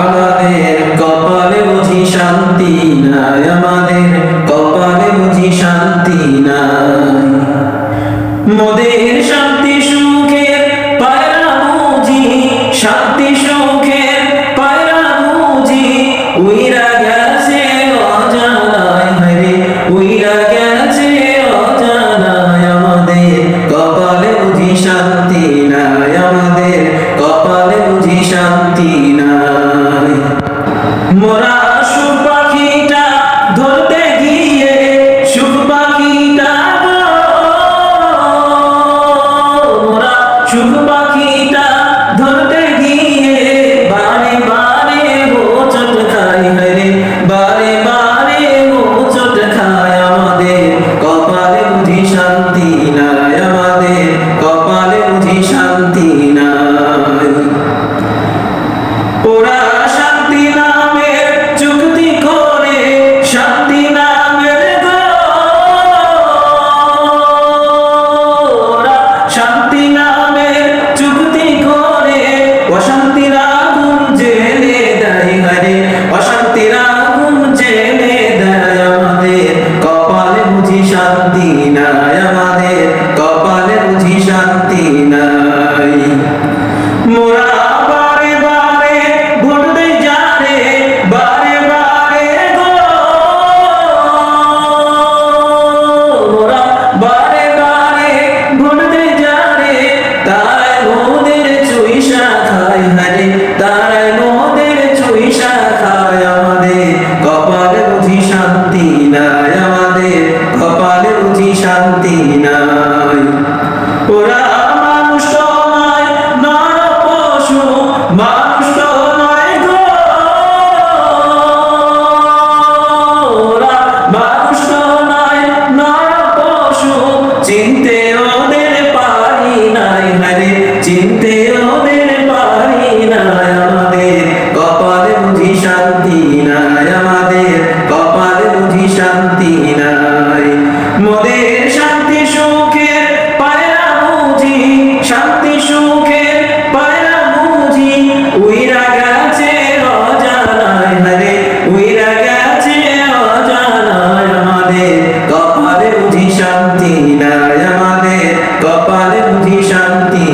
আমাদের কপালে বুঝি শান্তি নাই, আমাদের কপালে বুঝি শান্তি নাই। মোদের শান্তি সুখের পায়রা বুঝি শান্তি মোদের শান্তি সুখের পায়রা বুঝি শান্তি সুখের পায়রা বুঝি উইরা গাছে অজানায়, হারে উইরা গাছে অজানায়। আমাদের কপালে বুঝি শান্তি নাই, আমাদের কপালে বুঝি শান্তি